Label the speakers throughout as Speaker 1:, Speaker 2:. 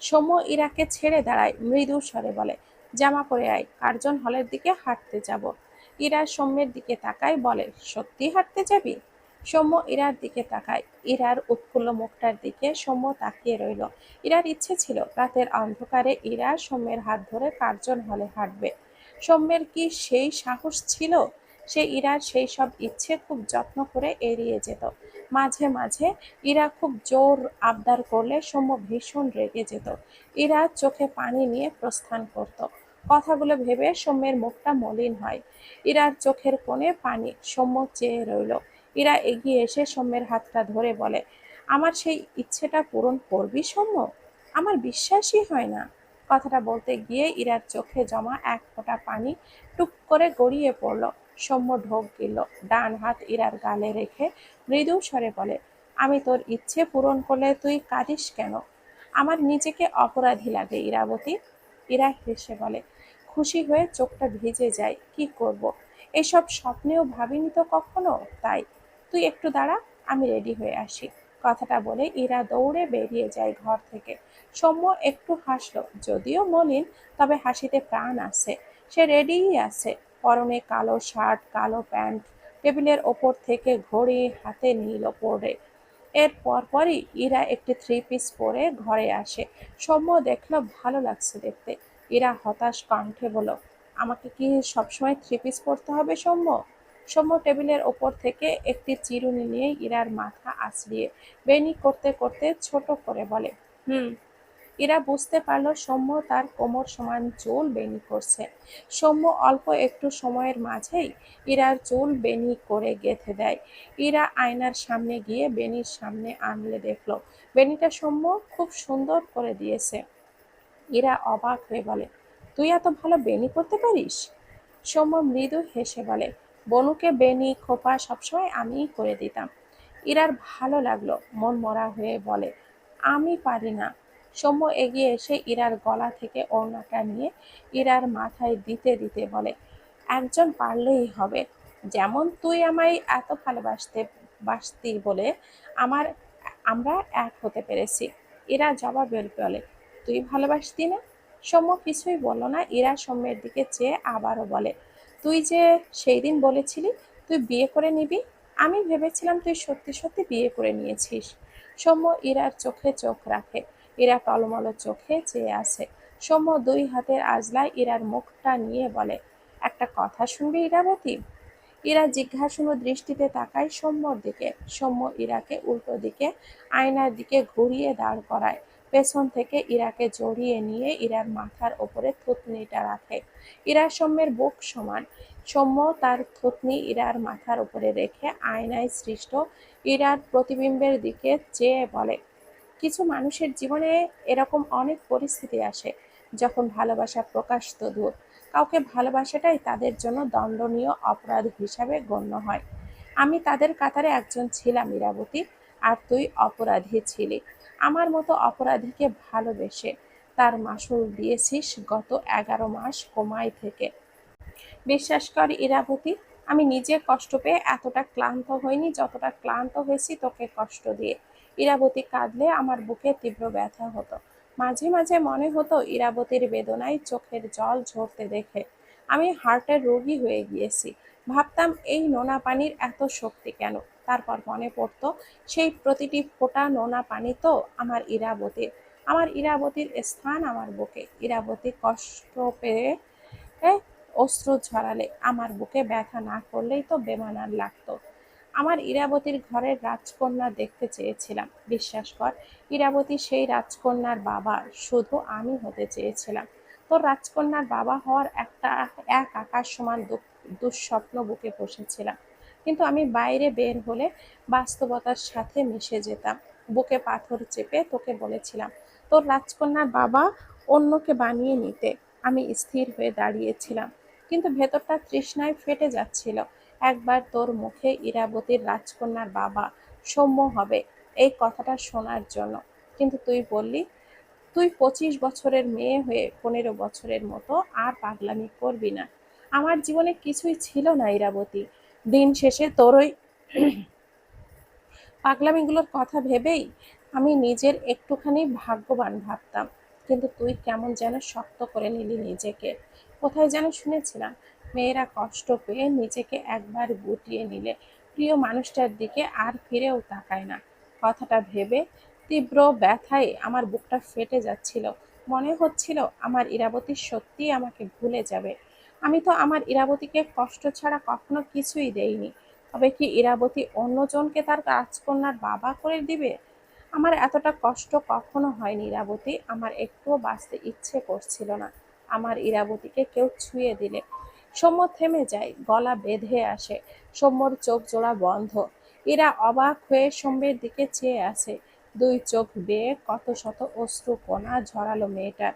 Speaker 1: সৌম্য ইরাকে ছেড়ে দাঁড়ায়, মৃদু স্বরে বলে, জামা পরে আয়, কার্জন হলের দিকে হাঁটতে যাব। ইরা সৌম্যের দিকে তাকায় বলে, সত্যি হাঁটতে যাবি? সৌম্য ইরার দিকে তাকায়, ইরার উৎফুল্ল মুখটার দিকে সৌম্য তাকিয়ে রইল। ইরার ইচ্ছে ছিল, রাতের অন্ধকারে ইরা সৌম্যের হাত ধরে কার্জন হলে হাঁটবে। সৌম্যের কি সেই সাহস ছিল? সে ইরার সেই সব ইচ্ছে খুব যত্ন করে এড়িয়ে যেত। মাঝে মাঝে ইরা খুব জোর আবদার করলে সৌম্য ভীষণ রেগে যেত। ইরা চোখে পানি নিয়ে প্রস্থান করত। কথাগুলো ভেবে সৌম্যের মুখটা মলিন হয়। ইরার চোখের কোণে পানি সৌম্য চেয়ে রইল। ইরা এগিয়ে এসে সৌম্যের হাতটা ধরে বলে, আমার সেই ইচ্ছেটা পূরণ করবি সৌম্য? আমার বিশ্বাসই হয় না। কথাটা বলতে গিয়ে ইরার চোখে জমা এক ফোঁটা পানি টুপ করে গড়িয়ে পড়ল। সৌম্য ঢোক গিল ডান হাত ইরার গালে রেখে মৃদু স্বরে বলে, আমি তোর ইচ্ছে পূরণ করলে তুই কাঁদিস কেন? আমার নিজেকে অপরাধী লাগে ইরাবতী। ইরা হেসে বলে, খুশি হয়ে চোখটা ভিজে যায়, কি করব। এসব স্বপ্নেও ভাবিনি তো কখনো? তাই, তুই একটু দাঁড়া, আমি রেডি হয়ে আসি। কথাটা বলে ইরা দৌড়ে বেরিয়ে যায় ঘর থেকে। সৌম্য একটু হাসলো, যদিও মলিন, তবে হাসিতে প্রাণ আছে। সে রেডিই আছে। পরনে কালো শার্ট, কালো প্যান্ট, টেবিলের ওপর থেকে ঘড়ি হাতে নিল পরে। এর পরপরই ইরা একটি থ্রি পিস পরে ঘরে আসে। সৌম্য দেখল ভালো লাগছে দেখতে। ইরা হতাশ কণ্ঠে বলল, আমাকে কি সবসময় থ্রি পিস পরতে হবে সৌম্য? সৌম্য টেবিলের ওপর থেকে একটি চিরুনি নিয়ে ইরার মাথা আছড়িয়ে বেনি করতে করতে ছোট করে বলে, হুম ইরা বুঝতে পারল সৌম্য তার কোমর সমান চুল বেনি করছে। সৌম্য অল্প একটু সময়ের মাঝেই ইরার চুল বেনি করে গেঁথে দেয়। ইরা আয়নার সামনে গিয়ে বেনির সামনে আনলে দেখল। বেনিটা সৌম্য খুব সুন্দর করে দিয়েছে। ইরা অবাক হয়ে বলে, তুই এত ভালো বেনি করতে পারিস? সৌম্য মৃদু হেসে বলে, বনুকে বেনি খোপা সবসময় আমিই করে দিতাম। ইরার ভালো লাগল মন মরা হয়ে বলে, আমি পারি না। সৌম্য এগিয়ে এসে ইরার গলা থেকে ওড়নাটা নিয়ে ইরার মাথায় দিতে দিতে বলে, একজন পারলেই হবে। যেমন তুই আমায় এত ভালোবাসতে, বাসতি বলে আমার, আমরা এক হতে পেরেছি। ইরা জবাবে বলে, তুই ভালোবাসতি না? সৌম্য কিছুই বলল না। ইরা সৌম্যের দিকে চেয়ে আবারও বলে, তুই যে সেই দিন বলেছিলি তুই বিয়ে করে নিবি? আমি ভেবেছিলাম তুই সত্যি সত্যি বিয়ে করে নিয়েছিস। সৌম্য ইরার চোখে চোখ রাখে। ইরা টলমলো চোখে চেয়ে আছে। সৌম্য দুই হাতের আজলায় ইরার মুখটা নিয়ে বলে, একটা কথা শুনবি ইরাবতী? ইরা জিজ্ঞাসুন দৃষ্টিতে তাকায় সৌম্যর দিকে। সৌম্য ইরাকে উল্টো দিকে, আয়নার দিকে ঘুরিয়ে দাঁড় করায়। পেছন থেকে ইরাকে জড়িয়ে নিয়ে ইরার মাথার ওপরে থুতনিটা রাখে। ইরা সৌম্যের বুক সমান। সৌম্য তার থুতনি ইরার মাথার উপরে রেখে আয়নায় সৃষ্ট ইরার প্রতিবিম্বের দিকে চেয়ে বলে কিছু মানুষের জীবনে এরকম অনেক পরিস্থিতি আসে যখন ভালোবাসা প্রকাশ তো দূর। কাউকে ভালোবাসাটাই তাদের জন্য দণ্ডনীয় অপরাধ হিসাবে গণ্য হয়। আমি তাদের কাতারে একজন ছিলাম ইরাবতী, আর তুই অপরাধী ছিলি। আমার মতো অপরাধীকে ভালোবেসে তার মাসুল দিয়েছিস গত এগারো মাস কোমায় থেকে। বিশ্বাস কর ইরাবতী, আমি নিজে কষ্ট পেয়ে এতটা ক্লান্ত হইনি, যতটা ক্লান্ত হয়েছি তোকে কষ্ট দিয়ে। ইরাবতী কাঁদলে আমার বুকে তীব্র ব্যথা হতো। মাঝে মাঝে মনে হতো ইরাবতীর বেদনায় চোখের জল ঝরতে দেখে। আমি হার্টের রোগী হয়ে গিয়েছি। ভাবতাম, এই নোনা পানির এত শক্তি কেন? তারপর মনে পড়তো, সেই প্রতিটি ফোঁটা নোনা পানি তো আমার ইরাবতীর। আমার ইরাবতীর স্থান আমার বুকে। ইরাবতী কষ্ট পেয়ে অশ্রু ঝরালে আমার বুকে ব্যথা না করলেই তো বেমানার লাগতো। আমার ইরাবতীর ঘরের রাজকন্যা দেখতে চেয়েছিলাম। বিশ্বাস কর, ইরাবতী সেই রাজকন্যার বাবা, শুধু আমি হতে চেয়েছিলাম। তোর রাজকন্যার বাবা হওয়ার একটা, এক আকাশ সমান দুঃস্বপ্ন বুকে বসেছিলাম। কিন্তু আমি বাইরে বের হলে বাস্তবতার সাথে মিশে যেতাম। বুকে পাথর চেপে তোকে বলেছিলাম, তোর রাজকন্যার বাবা অন্যকে বানিয়ে নিতে। আমি স্থির হয়ে দাঁড়িয়েছিলাম, কিন্তু ভেতরটা তৃষ্ণায় ফেটে যাচ্ছিল। একবার তোর মুখে ইরাবতীর রাজকন্যার বাবা সৌম্য হবে এই কথাটা শোনার জন্য। কিন্তু তুই বললি, তুই পঁচিশ বছরের মেয়ে হয়ে পনেরো বছরের মতো আর পাগলামি করবি না। আমার জীবনে কিছুই ছিল না ইরাবতী। দিন শেষে তোর ওই পাগলামিগুলোর কথা ভেবেই আমি নিজের একটুখানি ভাগ্যবান ভাবতাম। কিন্তু তুই কেমন যেন শক্ত করে নিলি নিজেকে। কোথায় যেন শুনেছিলাম মেয়েরা কষ্ট পেয়ে নিজেকে একবার গুটিয়ে নিলে প্রিয় মানুষটার দিকে আর ফিরেও তাকায় না। কথাটা ভেবে তীব্র ব্যথায় আমার বুকটা ফেটে যাচ্ছিল। মনে হচ্ছিল আমার ইরাবতী সত্যিই আমাকে ভুলে যাবে। আমি তো আমার ইরাবতীকে কষ্ট ছাড়া কখনো কিছুই দেইনি। তবে কি ইরাবতী অন্যজনকে তার রাজকন্যার বাবা করে দিবে? আমার এতটা কষ্ট কখনো হয়নি ইরাবতী। আমার একটুও বাঁচতে ইচ্ছে করছিল না। আমার ইরাবতীকে কেউ ছুঁয়ে দিলে। সৌম্য থেমে যায়, গলা বেঁধে আসে, সৌম্যর চোখ জোড়া বন্ধ। এরা অবাক হয়ে সৌম্যের দিকে চেয়ে আছে। দুই চোখ বেয়ে কত শত অশ্রু কোনা ঝরালো মেয়েটার।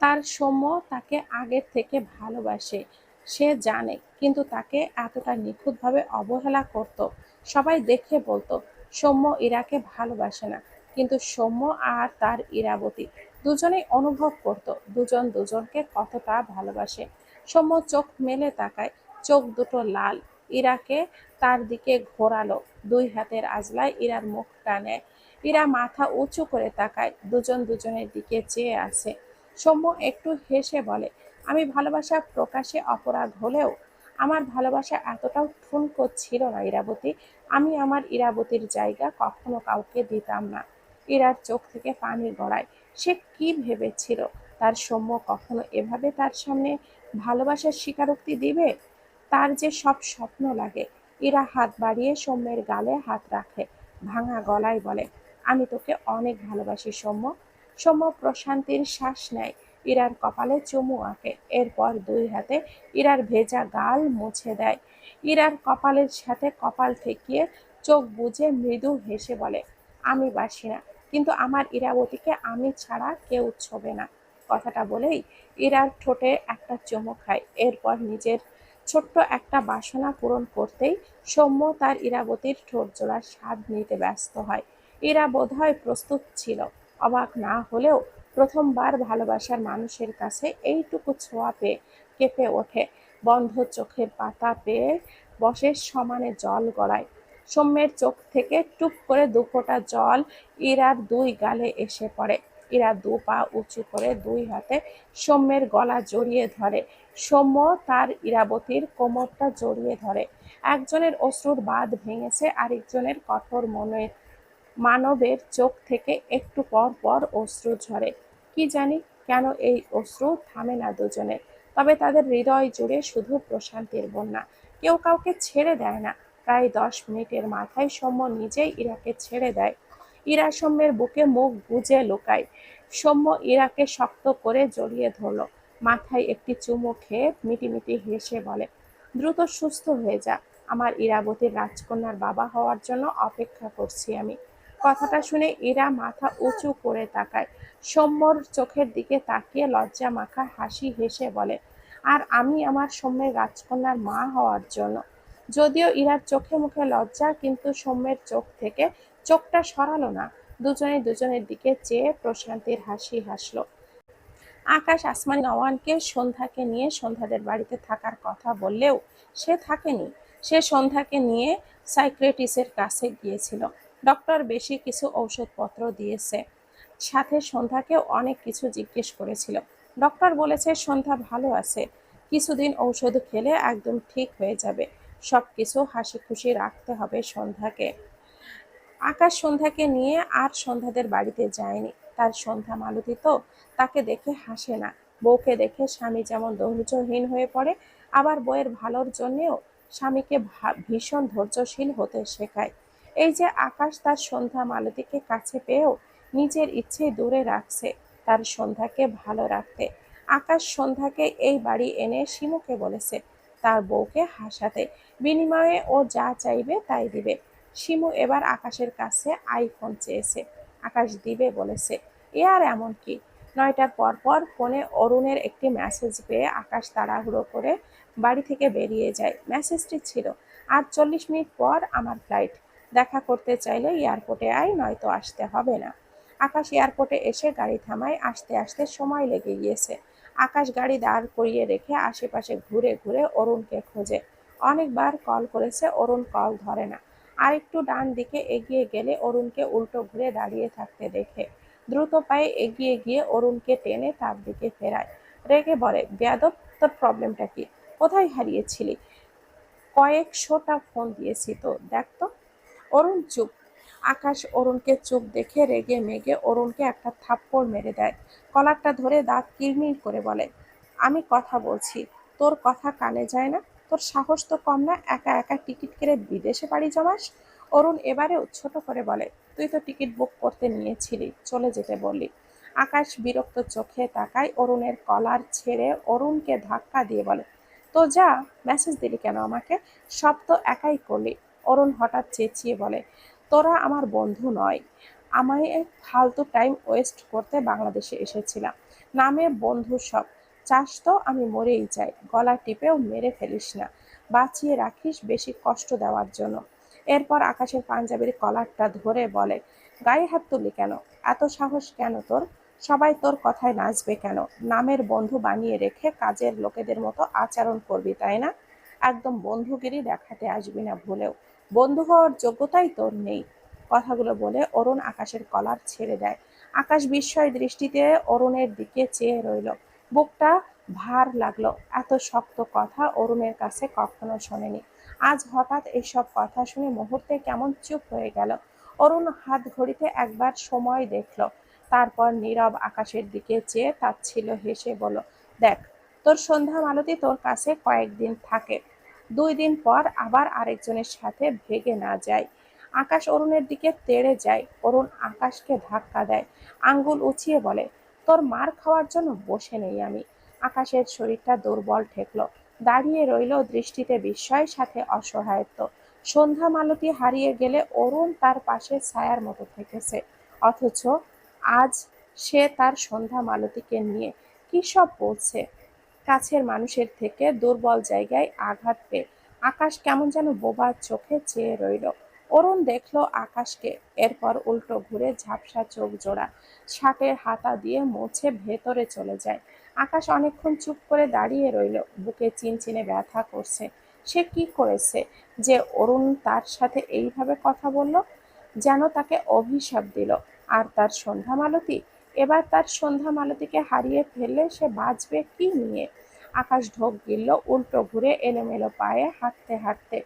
Speaker 1: তার সৌম্য তাকে আগের থেকে ভালোবাসে, সে জানে, কিন্তু তাকে এতটা নিখুঁতভাবে অবহেলা করত। সবাই দেখে বলতো, সৌম্য ইরাকে ভালোবাসে না, কিন্তু সৌম্য আর তার ইরাবতী দুজনেই অনুভব করত, দুজন দুজনকে কতটা ভালোবাসে। সৌম্য চোখ মেলে তাকায়, চোখ দুটো লাল। ইরাকে তার দিকে ঘোরালো। দুই হাতের আজলায় ইরার মুখ টানে। ইরা মাথা উঁচু করে তাকায়, দুজন দুজনের দিকে চেয়ে আছে। সৌম্য একটু হেসে বলে, আমি ভালোবাসা প্রকাশে অপরাধ হলেও আমার ভালোবাসা এতটাও ঠুনকো ছিল না, ইরাবতী। আমি আমার ইরাবতীর জায়গা কখনো কাউকে দিতাম না। ইরার চোখ থেকে পানি গড়ায়। সে কি ভেবেছিল? তার সৌম্য কখনো এভাবে তার সামনে ভালোবাসার স্বীকারোক্তি দিবে, তার যে সব স্বপ্ন লাগে, এরা হাত বাড়িয়ে সৌম্যের গালে হাত রাখে, ভাঙা গলায় বলে, আমি তোকে অনেক ভালোবাসি সৌম্য। সৌম্য প্রশান্তির শ্বাস নেয়, ইরার কপালে চুমু আঁকে, এরপর দুই হাতে ইরার ভেজা গাল মুছে দেয়। ইরার কপালের সাথে কপাল ঠেকিয়ে চোখ বুজে মৃদু হেসে বলে, আমি বাসি না, কিন্তু আমার ইরাবতীকে আমি ছাড়া কেউ ছোবে না। কথাটা বলেই ইরার ঠোঁটে একটা চুমু খায়। এরপর নিজের ছোট্ট একটা বাসনা পূরণ করতেই সৌম্য তার ইরাবতীর ঠোঁট জোড়ার স্বাদ নিতে ব্যস্ত হয়। ইরা বোধহয় প্রস্তুত ছিল। অবাক না হলেও প্রথমবার ভালোবাসার মানুষের কাছে এইটুকু ছোঁয়া পেয়ে কেঁপে ওঠে। বন্ধ চোখের পাতা পেয়ে বসে সমানে জল গড়ায়। সৌম্যের চোখ থেকে টুপ করে দুফোঁটা জল ইরার দুই গালে এসে পড়ে। ইরা দু পা উঁচু করে দুই হাতে সৌম্যের গলা জড়িয়ে ধরে। সৌম্য তার ইরাবতীর কোমরটা জড়িয়ে ধরে। একজনের অশ্রুর বাঁধ ভেঙেছে, আরেকজনের কঠোর মনের মানবের চোখ থেকে একটু পর পর অশ্রু ঝরে। কি জানি কেন এই অশ্রু থামে না দুজনের। তবে তাদের হৃদয় জুড়ে শুধু প্রশান্তির বন্যা। কেউ কাউকে ছেড়ে দেয় না। প্রায় দশ মিনিটের মাথায় সৌম্য নিজেই ইরাকে ছেড়ে দেয়। ইরা সৌম্যের বুকে মুখ গুজে লুকায়। সৌম্য ইরাকে শক্ত করে জড়িয়ে ধরল। মাথায় একটি চুমু খেয়ে মিটিমিটি হেসে বলে, দ্রুত সুস্থ হয়ে যা। আমার ইরাবতীর রাজকন্যার বাবা হওয়ার জন্য অপেক্ষা করছি আমি। কথাটা শুনে ইরা মাথা উঁচু করে তাকায়। সৌম্যর চোখের দিকে তাকিয়ে লজ্জা মাখা হাসি হেসে বলে, আর আমি আমার সৌম্যের রাজকন্যার মা হওয়ার জন্য। যদিও ইরার চোখে মুখে লজ্জা, কিন্তু সৌম্যের চোখ থেকে চোখটা সরালো না। দুজনে দুজনের দিকে চেয়ে প্রশান্তির হাসি হাসলো। আকাশ আসমানি নওয়ানকে সন্ধ্যাকে নিয়ে সন্ধ্যাদের বাড়িতে থাকার কথা বললেও সে থাকেনি। সে সন্ধ্যাকে নিয়ে সাইক্রেটিসের কাছে গিয়েছিল। ডক্টর বেশি কিছু ঔষধপত্র দিয়েছে। সাথে সন্ধ্যাকেও অনেক কিছু জিজ্ঞেস করেছিল। ডক্টর বলেছে, সন্ধ্যা ভালো আছে। কিছুদিন ঔষধ খেলে একদম ঠিক হয়ে যাবে। সব কিছু হাসি খুশি রাখতে হবে সন্ধ্যাকে। আকাশ সন্ধ্যাকে নিয়ে আর সন্ধ্যাদের বাড়িতে যায়নি। তার সন্ধ্যা মালতী তো তাকে দেখে হাসে না। বউকে দেখে স্বামী যেমন ধৈর্যহীন হয়ে পড়ে, আবার বইয়ের ভালোর জন্যেও স্বামীকে ভীষণ ধৈর্যশীল হতে শেখায়। এই যে আকাশ তার সন্ধ্যা মালতীকে কাছে পেয়েও নিজের ইচ্ছে দূরে রাখছে, তার সন্ধ্যাকে ভালো রাখতে। আকাশ সন্ধ্যাকে এই বাড়ি এনে শিমুকে বলেছে, তার বউকে হাসাতে। বিনিময়ে ও যা চাইবে তাই দিবে। শিমু এবার আকাশের কাছে আইফোন চেয়েছে। আকাশ দিবে বলেছে। এ আর এমন কি? নয়টার পর পর ফোনে অরুণের একটি মেসেজ পেয়ে আকাশ তাড়াহুড়ো করে বাড়ি থেকে বেরিয়ে যায়। মেসেজটি ছিল আর চল্লিশ মিনিট পর আমার ফ্লাইট দেখা করতে চাইলে এয়ারপোর্টে আয়, নয়তো আসতে হবে না। আকাশ এয়ারপোর্টে এসে গাড়ি থামায়, আসতে আসতে সময় লেগে গিয়েছে। আকাশ গাড়ি দাঁড় করিয়ে রেখে আশেপাশে ঘুরে ঘুরে অরুণকে খোঁজে। অনেকবার কল করেছে, অরুণ কল ধরে না। আরেকটু ডান দিকে এগিয়ে গেলে অরুণকে উল্টো ঘুরে দাঁড়িয়ে থাকতে দেখে। দ্রুত পায়ে এগিয়ে গিয়ে অরুণকে টেনে তার দিকে ফেরায়। রেগে বলে, বেয়াদব, তোর প্রবলেমটা কি? কোথায় হারিয়েছিলি? কয়েকশোটা ফোন দিয়েছি তো, দেখ তো। অরুণ চুপ। আকাশ অরুণকে চুপ দেখে রেগে মেগে অরুণকে একটা থাপ্পড় মেরে দেয়। কলারটা ধরে দাঁত কিরমির করে বলে, আমি কথা বলছি, তোর কথা কানে যায় না? তোর সাহস তো কম না, একা একা টিকিট কেড়ে বিদেশে বাড়ি জমাস। অরুণ এবারেও ছোট করে বলে, তুই তো টিকিট বুক করতে নিয়েছিলি, চলে যেতে বললি। আকাশ বিরক্ত চোখে তাকায় অরুণের কলার ছেড়ে অরুণকে ধাক্কা দিয়ে বলে, তো যা মেসেজ দিলি কেন আমাকে? সব তো একাই করলি। অরুণ হঠাৎ চেঁচিয়ে বলে, তোরা আমার বন্ধু নয়। আমায় ফালতু টাইম ওয়েস্ট করতে বাংলাদেশে এসেছিলাম। নামে বন্ধু সব। চাস তো, আমি মরেই যাই। গলা টিপেও মেরে ফেলিস না। বাঁচিয়ে রাখিস বেশি কষ্ট দেওয়ার জন্য। এরপর আকাশের পাঞ্জাবির কলারটা ধরে বলে, গায়ে হাত তুলি কেন? এত সাহস কেন তোর? সবাই তোর কথায় নাচবে কেন? নামের বন্ধু বানিয়ে রেখে কাজের লোকেদের মতো আচরণ করবি, তাই না? একদম বন্ধুগিরি দেখাতে আসবি না ভুলেও। বন্ধু হওয়ার যোগ্যতাই তোর নেই। কথাগুলো বলে অরুণ আকাশের কলার ছেড়ে দেয়। আকাশ বিস্ময় দৃষ্টিতে অরুণের দিকে চেয়ে রইল। বুকটা ভার লাগল। এত শক্ত কথা অরুণের কাছে কখনো শোনেনি। আজ হঠাৎ এইসব কথা শুনে মুহূর্তে কেমন চুপ হয়ে গেল। অরুণ হাত ঘড়িতে একবার সময় দেখল। তারপর নীরব আকাশের দিকে চেয়ে তাচ্ছিল হেসে বলল, দেখ, তোর সন্ধ্যা মালতী তোর কাছে কয়েকদিন থাকে। দুই দিন পর আবার আরেকজনের সাথে ভেগে না যায়। আকাশ অরুণের দিকে তেড়ে যায়। অরুণ আকাশকে ধাক্কা দেয়। আঙ্গুল উঁচিয়ে বলে তোর মার খাওয়ার জন্য বসে নেই আমি। আকাশের শরীরটা দুর্বল ঠেকলো। দাঁড়িয়ে রইল দৃষ্টিতে বিস্ময়ের সাথে অসহায়ত্ব। সন্ধ্যা মালতী হারিয়ে গেলে অরুণ তার পাশে ছায়ার মতো থেকেছে। অথচ আজ সে তার সন্ধ্যা মালতীকে নিয়ে কী সব বলছে? কাছের মানুষের থেকে দুর্বল জায়গায় আঘাত পেয়ে আকাশ কেমন যেন বোবার চোখে চেয়ে রইল। অরুণ দেখল আকাশকে, এরপর উল্টো ঘুরে ঝাপসা চোখ জোড়া, শার্টের হাতা দিয়ে মুছে ভেতরে চলে যায়। আকাশ অনেকক্ষণ চুপ করে দাঁড়িয়ে রইল, বুকে চিনচিনে ব্যথা করছে। সে কি করেছে যে অরুণ তার সাথে এইভাবে কথা বলল? যেন তাকে অভিশাপ দিল। আর তার সন্ধ্যা মালতী? এবার তার সন্ধ্যা মালতীকে হারিয়ে ফেললে সে বাঁচবে কি নিয়ে? আকাশ ঢোক গিলল, উল্টো ঘুরে এলোমেলো পায়ে হাঁটতে হাঁটতে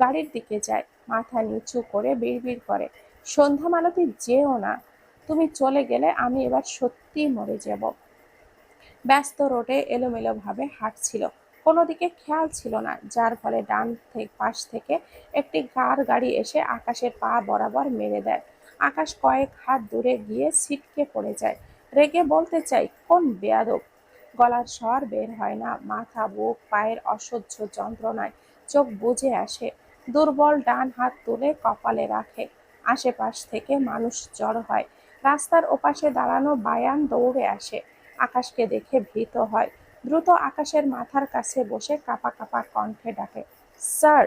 Speaker 1: গাড়ির দিকে যায়। মাথা নিচু করে বিড়বিড় করে, সন্ধ্যা মালতি, যেও না। তুমি চলে গেলে আমি এবার সত্যি মরে যাব। ব্যস্ত রোডে এলোমেলোভাবে হাঁটছিল। কোনো দিকে খেয়াল ছিল না, যার ফলে ডান পাশ থেকে একটি কার গাড়ি এসে আকাশের পা বরাবর মেরে দেয়। আকাশ কয়েক হাত দূরে গিয়ে ছিটকে পড়ে যায়। রেগে বলতে চাই, কোন বেয়াদব? গলার স্বর বের হয় না, মাথা, বুক, পায়ের অসহ্য যন্ত্রণায় চোখ বুঝে আসে। দুর্বল ডান হাত তুলে কপালে রাখে। আশেপাশ থেকে মানুষ জড়ো হয়। রাস্তার ওপাশে দাঁড়ানো বায়ান দৌড়ে আসে। আকাশকে দেখে ভীত হয়। দ্রুত আকাশের মাথার কাছে বসে কাপা কাপা কণ্ঠে ডাকে, স্যার!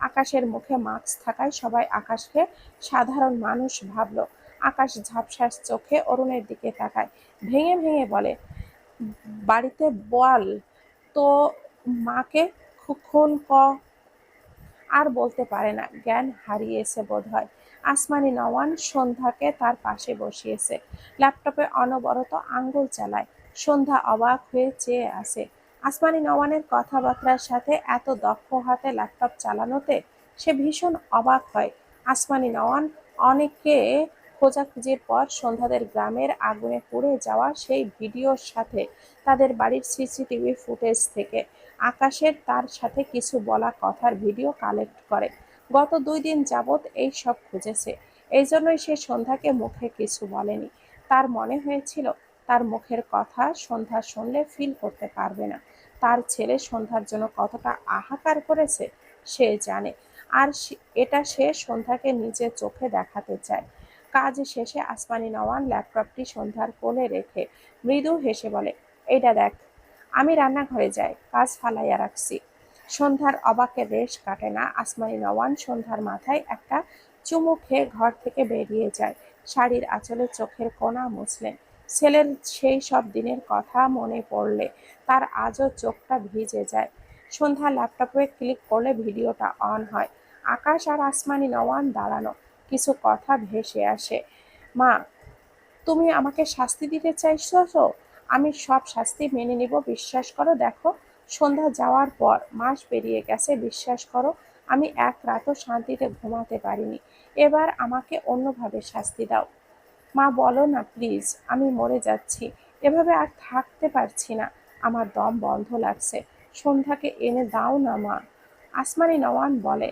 Speaker 1: আকাশের মুখে মাস্ক থাকায় সবাই আকাশকে সাধারণ মানুষ ভাবল। আকাশ ঝাপসাস চোখে অরুণের দিকে তাকায়। ভেঙে ভেঙে বলে, বাড়িতে বল, তো মাকে খুন ক আর বলতে পারে না। জ্ঞান হারিয়েছে বোধ হয় আসমানি নওয়ান সন্ধ্যাকে তার পাশে বসিয়েছে। ল্যাপটপে অনবরত আঙ্গুল চালায়। সন্ধ্যা অবাক হয়ে চেয়ে আসে আসমানি নওয়ানের কথাবার্তার সাথে এত দক্ষ হাতে ল্যাপটপ চালানোতে সে ভীষণ অবাক হয়। আসমানি নওয়ান অনেককে খোঁজাখুঁজির পর সন্ধ্যাদের গ্রামের আগুনে পুড়ে যাওয়া সেই ভিডিওর সাথে তাদের বাড়ির সিসিটিভি ফুটেজ থেকে আকাশের তার সাথে কিছু বলা কথার ভিডিও কালেক্ট করে। গত দুই দিন যাবৎ এই সব খুঁজেছে। এই জন্যই সে সন্ধ্যাকে মুখে কিছু বলেনি। তার মনে হয়েছিল, তার মুখের কথা সন্ধ্যা শুনলে ফিল করতে পারবে না। তার ছেলে সন্ধ্যার জন্য কতটা আহাকার করেছে, সে জানে। আর এটা সে সন্ধ্যাকে নিজের চোখে দেখাতে চায়। কাজ শেষে আসমানি নওয়ান ল্যাপটপটি সন্ধ্যার কোলে রেখে মৃদু হেসে বলে, এইটা দেখ, আমি রান্নাঘরে যাই, কাজ ফালাইয়া রাখছি। সন্ধ্যার অবাকে রেশ কাটে না আসমানি নওয়ান সন্ধ্যার মাথায় একটা চুমু খেয়ে ঘর থেকে বেরিয়ে যায়। শাড়ির আঁচলে চোখের কোনা মুছলেন। ছেলের সেই সব দিনের কথা মনে পড়লে তার আজও চোখটা ভিজে যায়। সন্ধ্যা ল্যাপটপে ক্লিক করলে ভিডিওটা অন হয়। আকাশ আর আসমানি নওয়ান দাঁড়ানো। কিছু কথা ভেসে আসে। মা, তুমি আমাকে শাস্তি দিতে চাইছো তো? আমি সব শাস্তি মেনে নিব, বিশ্বাস করো। দেখো, সন্ধ্যা যাওয়ার পর মাস পেরিয়ে গেছে, বিশ্বাস করো, আমি এক রাতও শান্তিতে ঘুমাতে পারিনি। এবার আমাকে অন্যভাবে শাস্তি দাও। মা, বলো না প্লিজ, আমি মরে যাচ্ছি। এভাবে আর থাকতে পারছি না। আমার দম বন্ধ লাগছে। সন্ধ্যাকে এনে দাও না মা। আসমানি নওয়ান বলে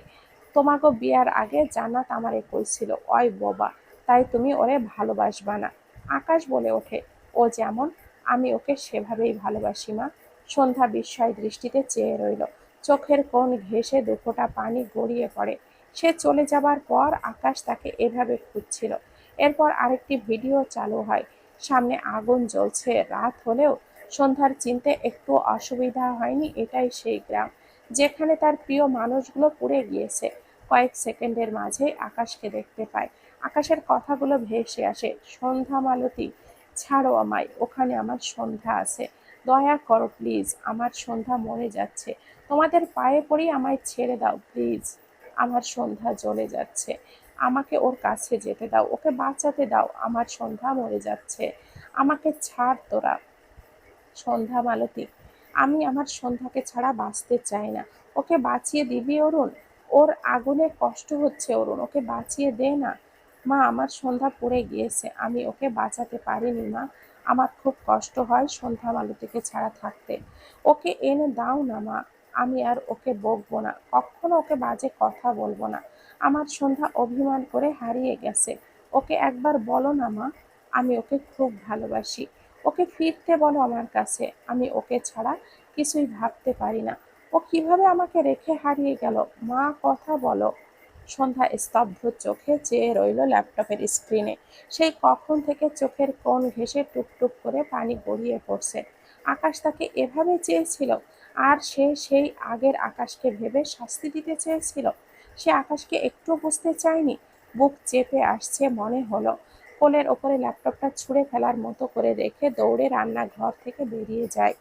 Speaker 1: তোমাকে বিয়ার আগে জান্নাত আমারে কইছিল অয় বোবা, তাই তুমি ওরে ভালোবাসবা না। আকাশ বলে ওঠে, ও যেমন, আমি ওকে সেভাবেই ভালোবাসি মা। সন্ধ্যা বিস্ময় দৃষ্টিতে চেয়ে রইল। চোখের কোণ ঘেঁষে দুফোঁটা পানি গড়িয়ে পড়ে। সে চলে যাবার পর আকাশ তাকে এভাবে খুঁজছিল। এরপর আরেকটি ভিডিও চালু হয়। সামনে আগুন জ্বলছে, রাত হলেও সন্ধ্যার চিনতে একটু অসুবিধা হয়নি, এটাই সেই গ্রাম। যেখানে তার প্রিয় মানুষগুলো পুড়ে গিয়েছে। কয়েক সেকেন্ডের মাঝেই আকাশকে দেখতে পায়। আকাশের কথাগুলো ভেসে আসে, সন্ধ্যা মালতী, ছাড়ো আমায়, ওখানে আমার সন্ধ্যা আছে। দয়া করো, প্লিজ, আমার সন্ধ্যা মরে যাচ্ছে। তোমাদের পায়ে পড়ি আমায় ছেড়ে দাও, প্লিজ। আমার সন্ধ্যা জ্বলে যাচ্ছে। আমাকে ওর কাছে যেতে দাও, ওকে বাঁচাতে দাও, আমার সন্ধ্যা মরে যাচ্ছে। আমাকে ছাড় তোরা, সন্ধ্যা মালতী। আমি আমার সন্ধ্যাকে ছাড়া বাঁচতে চাই না। ওকে বাঁচিয়ে দিবি অরুণ? ওর আগুনে কষ্ট হচ্ছে অরুণ, ওকে বাঁচিয়ে দে না। মা, আমার সন্ধ্যা পড়ে গিয়েছে, আমি ওকে বাঁচাতে পারিনি মা। আমার খুব কষ্ট হয় সন্ধ্যা মালতীকে ছাড়া থাকতে। ওকে এনে দাও না মা, আমি আর ওকে বকবো না, কখনো ওকে বাজে কথা বলব না। আমার সন্ধ্যা অভিমান করে হারিয়ে গেছে। ওকে একবার বলো না মা, আমি ওকে খুব ভালোবাসি। ওকে ফিরতে বলো আমার কাছে। আমি ওকে ছাড়া কিছুই ভাবতে পারি না। ও কীভাবে আমাকে রেখে হারিয়ে গেল? মা, কথা বলো। সন্ধ্যা স্তব্ধ চোখে চেয়ে রইল ল্যাপটপের স্ক্রিনে। সেই কখন থেকে চোখের কোণ ঘেঁষে টুকটুক করে পানি গড়িয়ে পড়ছে। আকাশ তাকে এভাবে চেয়েছিল? আর সে সেই আগের আকাশকে ভেবে শাস্তি দিতে চেয়েছিল? সে আকাশকে একটু বুঝতে চায়নি? বুক চেপে আসছে মনে হলো। কোলের ওপরে ল্যাপটপটা ছুঁড়ে ফেলার মতো করে রেখে দৌড়ে রান্নাঘর থেকে বেরিয়ে যায়।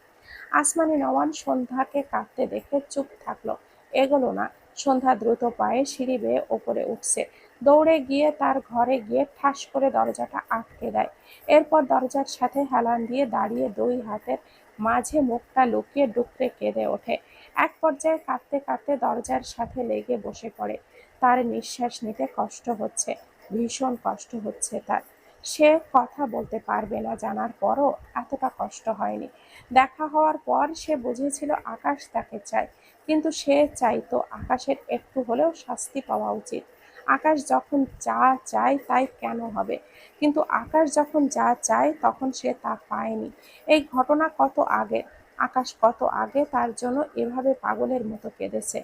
Speaker 1: আসমানি নওয়ান সন্ধ্যাকে কাঁদতে দেখে চুপ থাকল। এগোলো না। সন্ধ্যা দ্রুত পায়ে সিঁড়ি বেয়ে ওপরে উঠছে। দৌড়ে গিয়ে তার ঘরে গিয়ে ঠাস করে দরজাটা আটকে দেয়। এরপর দরজার সাথে হেলান দিয়ে দাঁড়িয়ে দুই হাতের মাঝে মুখটা লুকিয়ে ডুকরে কেঁদে ওঠে। এক পর্যায়ে কাঁদতে কাঁদতে দরজার সাথে লেগে বসে পড়ে। তার নিঃশ্বাস নিতে কষ্ট হচ্ছে। ভীষণ কষ্ট হচ্ছে তার। সে কথা বলতে পারবে না জানার পরও এতটা কষ্ট হয়নি। দেখা হওয়ার পর সে বুঝেছিল আকাশ তাকে চায়, কিন্তু সে চাইতো আকাশের একটু হলেও শাস্তি পাওয়া উচিত। আকাশ যখন যা চায় তাই কেন হবে? কিন্তু আকাশ যখন যা চায় তখন সে তা পায়নি। এই ঘটনা কত আগে আকাশ কত আগে তার জন্য এভাবে পাগলের মতো কেঁদেছে।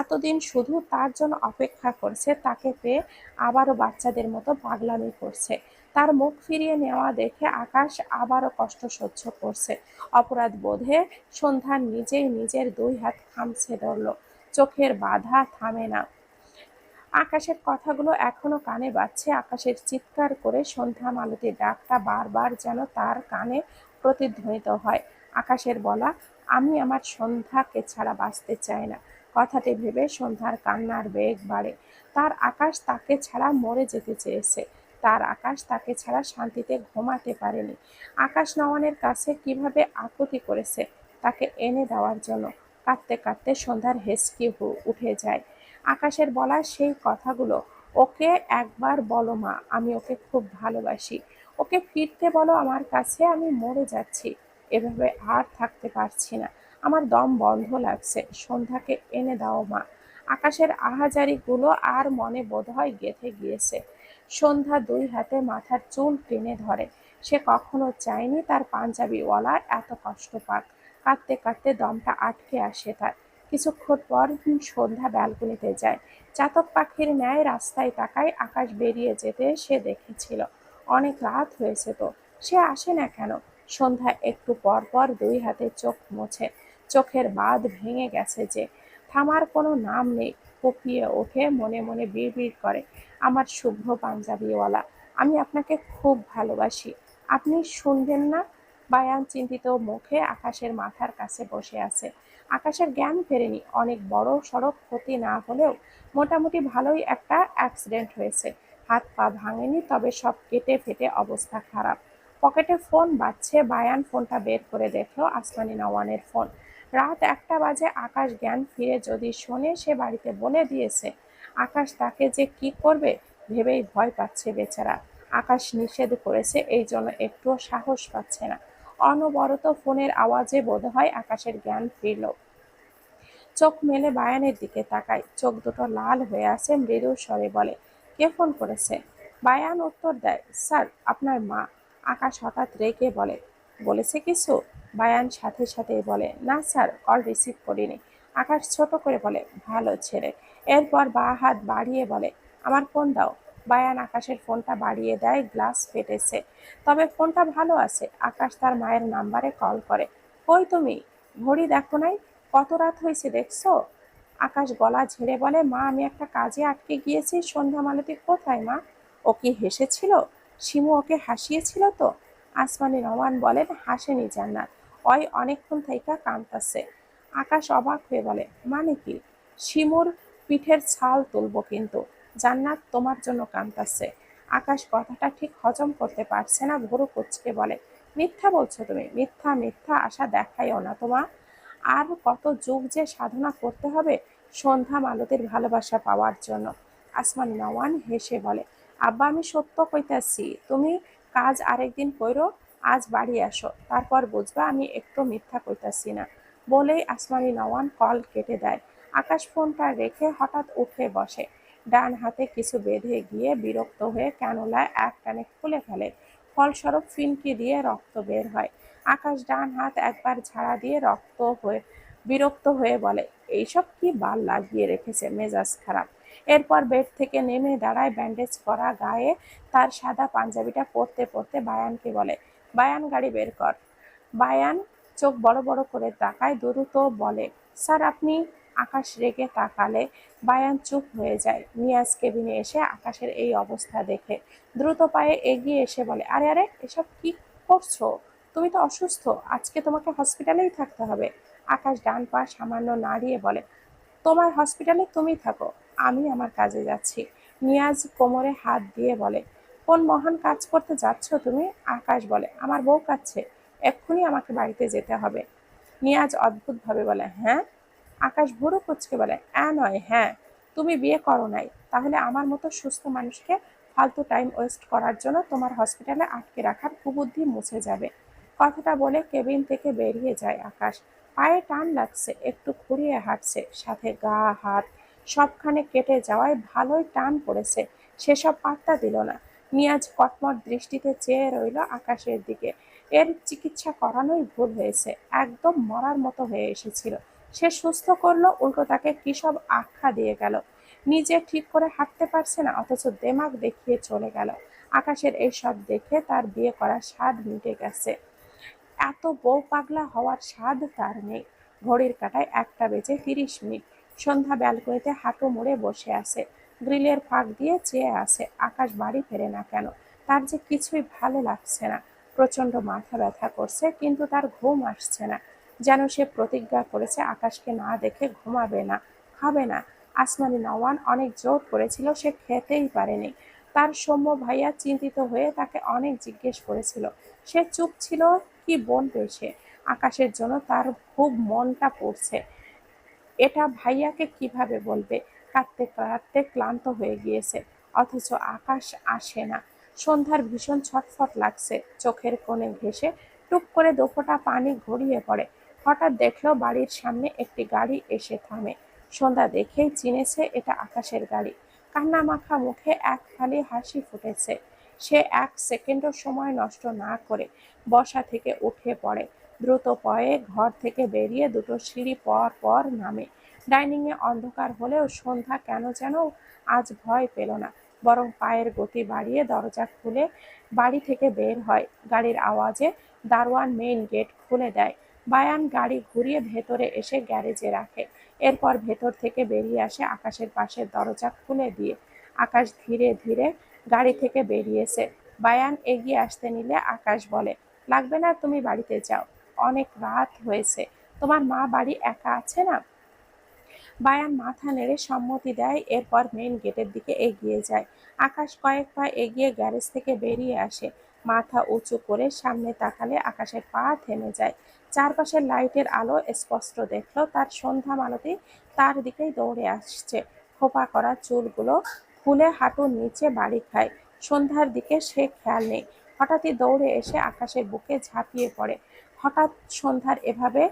Speaker 1: এতদিন শুধু তার জন্য অপেক্ষা করছে, তাকে পেয়ে আবারও বাচ্চাদের মতো পাগলামি করছে। তার মুখ ফিরিয়ে নেওয়া দেখে আকাশ আবারও কষ্ট সহ্য করছে। অপরাধ বোধে সন্ধ্যা নিজেই নিজের দুই হাত খামছে ধরল। চোখের বাধা থামে না। আকাশের কথাগুলো এখনও কানে বাজছে। আকাশের চিৎকার করে সন্ধ্যা মালতীর ডাকটা বারবার যেন তার কানে প্রতিধ্বনিত হয়। আকাশের বলা, আমি আমার সন্ধ্যাকে ছাড়া বাঁচতে চাই না। কথাটি ভেবে সন্ধ্যার কান্নার বেগ বাড়ে। তার আকাশ তাকে ছাড়া মরে যেতে চেয়েছে। তার আকাশ তাকে ছাড়া শান্তিতে ঘুমাতে পারেনি। আকাশ নওয়ানের কাছে কীভাবে আকুতি করেছে, তাকে এনে দেওয়ার জন্য কাঁদতে কাঁদতে সন্ধ্যার হেসকি উঠে যায়। আকাশের বলা সেই কথাগুলো, ওকে একবার বলো মা, আমি ওকে খুব ভালোবাসি। ওকে ফিরতে বলো আমার কাছে, আমি মরে যাচ্ছি। এভাবে আর থাকতে পারছি না। আমার দম বন্ধ লাগছে। সন্ধ্যাকে এনে দাও মা। আকাশের আহাজারিগুলো আর মনে বোধহয় গেঁথে গিয়েছে। সন্ধ্যা দুই হাতে মাথার চুল টেনে ধরে। সে কখনো চায়নি তার পাঞ্জাবিওয়ালা এত কষ্ট পাক। কাঁদতে কাঁদতে দমটা আটকে আসে তার। কিছুক্ষণ পর সন্ধ্যা ব্যালকনিতে যায়। চাতক পাখির ন্যায় রাস্তায় তাকায় আকাশ বেরিয়ে যেতে সে দেখেছিল। অনেক রাত হয়েছে তো। সে আসে না কেন? সন্ধ্যা একটু পর পর দুই হাতে চোখ মোছে। চোখের বাঁধ ভেঙে গেছে যে, থামার কোনো নাম নেই। ফুপিয়ে ওঠে মনে মনে বিড়বিড় করে, আমার শুভ্র পাঞ্জাবিওয়ালা, আমি আপনাকে খুব ভালোবাসি। আপনি শুনবেন না? বায়ান চিন্তিত মুখে আকাশের মাথার কাছে বসে আছে। আকাশের জ্ঞান ফেরেনি। অনেক বড় সড়ক ক্ষতি না হলেও মোটামুটি ভালোই একটা অ্যাক্সিডেন্ট হয়েছে। হাত পা ভাঙেনি, তবে সব কেটে ফেটে অবস্থা খারাপ। পকেটে ফোন বাজছে, বায়ান ফোনটা বের করে দেখল আসমানি নওয়ানের ফোন। রাত একটা বাজে, আকাশ জ্ঞান ফিরে যদি শোনে সে বাড়িতে বলে দিয়েছে, আকাশ তাকে যে কি করবে ভেবেই ভয় পাচ্ছে বেচারা। আকাশ নিষেধ করেছে, এই জন্য একটুও সাহস পাচ্ছে না। অনবরত ফোনের আওয়াজে বোধ হয় আকাশের জ্ঞান ফিরল। চোখ মেলে বায়ানের দিকে তাকায়। চোখ দুটো লাল হয়ে আছে, মৃদু স্বরে বলে, কে ফোন করেছে? বায়ান উত্তর দেয়, স্যার, আপনার মা। আকাশ হঠাৎ রেগে বলে, বলেছে কিছু? বায়ান সাথে সাথে বলে, না স্যার, কল রিসিভ করিনি। আকাশ ছোট করে বলে, ভালো ছেড়ে এরপর বা হাত বাড়িয়ে বলে, আমার ফোন দাও। বায়ান আকাশের ফোনটা বাড়িয়ে দেয়, গ্লাস ফেটেছে। তবে ফোনটা ভালো আছে। আকাশ তার মায়ের নাম্বারে কল করে, কই তুমি? ঘড়ি দেখো নাই? কত রাত হয়েছে দেখছ? আকাশ গলা ঝেড়ে বলে, মা, আমি একটা কাজে আটকে গিয়েছি, সন্ধ্যা মালতী কোথায় মা? ও কি হেসেছিল? শিমু ওকে হাসিয়েছিল তো? আসমানি রহমান বলেন, হাসেনি জান্নাত। ওই অনেকক্ষণ থাইকা কাঁদতাছে। আকাশ অবাক হয়ে বলে মানে কি? শিমুর পিঠের ছাল তুলবো কিন্তু। জান্নাত তোমার জন্য কাঁদতাছে। আকাশ কথাটা ঠিক হজম করতে পারছে না, ভুরু কুচকে বলে, মিথ্যা বলছো তুমি। মিথ্যা মিথ্যা আশা দেখাইও না তোমা। আর কত যুগ যে সাধনা করতে হবে সন্ধ্যা মালতীর ভালোবাসা পাওয়ার জন্য। আসমান নওয়ান হেসে বলে আব্বা, আমি সত্য কইতাছি, তুমি কাজ আরেকদিন কইরো, আজ বাড়ি আসো, তারপর বুঝবা আমি একটু মিথ্যা কইতাছি না। বলেই আসমানি নওয়ান কল কেটে দেয়। আকাশ ফোনটা রেখে হঠাৎ উঠে বসে। ডান হাতে কিছু বেঁধে গিয়ে বিরক্ত হয়ে ক্যানোলায় এক টানে খুলে ফেলে। ফলস্বরূপ ফিনকি দিয়ে রক্ত বের হয়। আকাশ ডান হাত একবার ঝাড়া দিয়ে রক্ত হয়ে, বিরক্ত হয়ে বলে, এইসব কি বাল লাগিয়ে রেখেছে? মেজাজ খারাপ। এরপর বেড থেকে নেমে দাঁড়ায় ব্যান্ডেজ করা গায়ে তার সাদা পাঞ্জাবিটা পরতে পরতে বায়ানকে বলে, বায়ান, গাড়ি বের কর। বায়ান চোখ বড় বড় করে তাকায়, দ্রুত বলে, স্যার, আপনি আকাশ রেগে তাকালে বায়ান চুপ হয়ে যায়। নিয়াজ কেবিনে এসে আকাশের এই অবস্থা দেখে, দ্রুত পায়ে এগিয়ে এসে বলে, আরে আরে, এসব কি করছ? তুমি তো অসুস্থ, আজকে তোমাকে হসপিটালেই থাকতে হবে। আকাশ ডান পা সামান্য নাড়িয়ে বলে, তোমার হসপিটালে তুমি থাকো। আমি আমার কাজে যাচ্ছি। নিয়াজ কোমরে হাত দিয়ে বলে, কোন মহান কাজ করতে যাচ্ছ তুমি? আকাশ বলে, আমার বউ কাচ্ছে এক্ষুনি আমাকে বাড়িতে যেতে হবে। নিয়াজ অদ্ভুতভাবে বলে হ্যাঁ? আকাশ ভুরু কুচকে বলে হ্যাঁ নয় হ্যাঁ তুমি বিয়ে করো নাই। তাহলে আমার মতো সুস্থ মানুষকে ফালতু টাইম ওয়েস্ট করার জন্য তোমার হসপিটালে আটকে রাখার কুবুদ্ধি মুছে যাবে। কথাটা বলে কেবিন থেকে বেরিয়ে যায় আকাশ। পায়ে টান লাগছে, একটু ঘুরিয়ে হাঁটছে, সাথে গা, হাত সবখানে কেটে যাওয়ায় ভালোই টান পড়েছে। সেসব পাত্তা দিল না। নিয়াজ কটমট দৃষ্টিতে চেয়ে রইল আকাশের দিকে। এর চিকিৎসা করানোই ভুল হয়েছে। একদম মরার মতো হয়ে এসেছিল। সে সুস্থ করল, উল্টো তাকে কী সব আখ্যা দিয়ে গেল। নিজে ঠিক করে হাঁটতে পারছে না, অথচ দেমাগ দেখিয়ে চলে গেল। আকাশের এই সব দেখে তার বিয়ে করার স্বাদ মিটে গেছে। এত বউ পাগলা হওয়ার স্বাদ তার নেই। ঘড়ির কাটায় একটা বেজে তিরিশ মিনিট। সন্ধ্যা ব্যালকনিতে হাঁটু মুড়ে বসে আছে। গ্রিলের ফাঁক দিয়ে চেয়ে আছে, আকাশ বাড়ি ফেরে না কেন? তার যে কিছুই ভালো লাগছে না। প্রচণ্ড মাথা ব্যথা করছে, কিন্তু তার ঘুম আসছে না। যেন সে প্রতিজ্ঞা করেছে, আকাশকে না দেখে ঘুমাবে না, খাবে না। আসমানি নওয়ান অনেক জোর করেছিল, সে খেতেই পারেনি। তার সৌম্য ভাইয়া চিন্তিত হয়ে তাকে অনেক জিজ্ঞেস করেছিল। সে চুপ ছিল, কি বলবে সে? আকাশের জন্য তার খুব মনটা পড়ছে। এটা ভাইয়াকে কীভাবে বলবে? কাঁদতে কাঁদতে ক্লান্ত হয়ে গিয়েছে, অথচ আকাশ আসে না। সন্ধ্যার ভীষণ ছটফট লাগছে, চোখের কোণে ঘেসে টুক করে দোফোটা পানি গড়িয়ে পড়ে। হঠাৎ দেখল বাড়ির সামনে একটি গাড়ি এসে থামে। সন্ধ্যা দেখেই চিনেছে এটা আকাশের গাড়ি। কান্না মাখা মুখে এক ফালি হাসি ফুটেছে। সে এক সেকেন্ডও সময় নষ্ট না করে বসা থেকে উঠে পড়ে। দ্রুত পয়ে ঘর থেকে বেরিয়ে দুটো সিঁড়ি পর পর নামে। ডাইনিংয়ে অন্ধকার হলেও সন্ধ্যা কেন যেন আজ ভয় পেল না, বরং পায়ের গতি বাড়িয়ে দরজা খুলে বাড়ি থেকে বের হয়। গাড়ির আওয়াজে দারোয়ান মেইন গেট খুলে দেয়। বায়ান গাড়ি ঘুরিয়ে ভেতরে এসে গ্যারেজে রাখে। এরপর ভেতর থেকে বেরিয়ে আসে আকাশের পাশের দরজা খুলে দিয়ে। আকাশ ধীরে ধীরে গাড়ি থেকে বেরিয়েছে। বায়ান এগিয়ে আসতে নিলে আকাশ বলে, লাগবে না, তুমি বাড়িতে যাও। অনেক রাত হয়েছে। তোমার মা বাড়ি একা আছে না? বায়ান মাথা নেড়ে সম্মতি দেয়, এরপর মেইন গেটের দিকে এগিয়ে যায়। আকাশ কয়েক পা এগিয়ে গ্যারেজ থেকে বেরিয়ে আসে। মাথা উঁচু করে সামনে তাকালে আকাশের পা থেমে যায়। চারপাশের লাইটের আলো স্পষ্ট দেখল, তার সন্ধ্যা মালতী তার দিকেই দৌড়ে আসছে। খোপা করা চুলগুলো খুলে হাঁটুর নিচে বাড়ি খায়। সন্ধ্যার দিকে সে খেয়াল নেই। হঠাৎই দৌড়ে এসে আকাশের বুকে ঝাঁপিয়ে পড়ে। হঠাৎ সন্ধ্যার এভাবে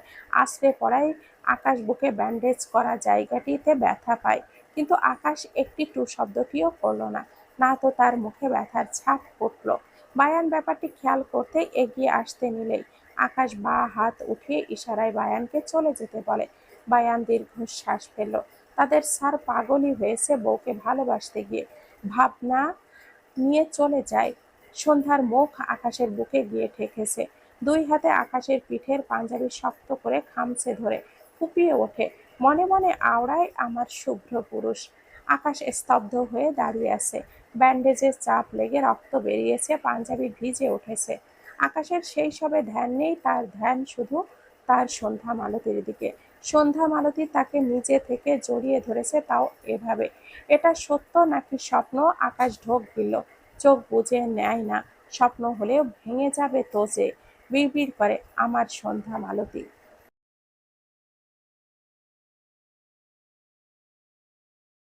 Speaker 1: আশ্রে পড়ায় আকাশ বুকে ব্যান্ডেজ করা জায়গাটিতে ব্যথা পায়। কিন্তু আকাশ একটি টু শব্দটিও করল না। না তো তার মুখে ব্যথার ছাপ পড়ল বায়ান ব্যাপারটি খেয়াল করতে এগিয়ে আসতে নিলেই আকাশ বা হাত উঠিয়ে ইশারায় বায়ানকে চলে যেতে বলে। বায়ান দীর্ঘশ্বাস ফেলল। তাদের স্যার পাগলই হয়েছে বউকে ভালোবাসতে গিয়ে। ভাবনা নিয়ে চলে যায়। সন্ধ্যার মুখ আকাশের বুকে গিয়ে ঠেকেছে। দুই হাতে আকাশের পিঠের পাঞ্জাবি শক্ত করে খামছে ধরে ফুপিয়ে ওঠে। মনে মনে আওড়ায় আমার শুভ্র পুরুষ। আকাশ স্তব্ধ হয়ে দাঁড়িয়ে আছে। ব্যান্ডেজের চাপ লেগে রক্ত বেরিয়েছে, পাঞ্জাবি ভিজে উঠেছে। আকাশের সেই সবে ধ্যান নেই, তার ধ্যান শুধু তার সন্ধ্যা মালতীর দিকে। সন্ধ্যা মালতী তাকে নিজে থেকে জড়িয়ে ধরেছে তাও এভাবে। এটা সত্য নাকি স্বপ্ন? আকাশ ঢোক দিল চোখ বুঝে নেয় না। স্বপ্ন হলেও ভেঙে যাবে তো যে। বিড়বিড় করে আমার সন্ধ্যা মালতী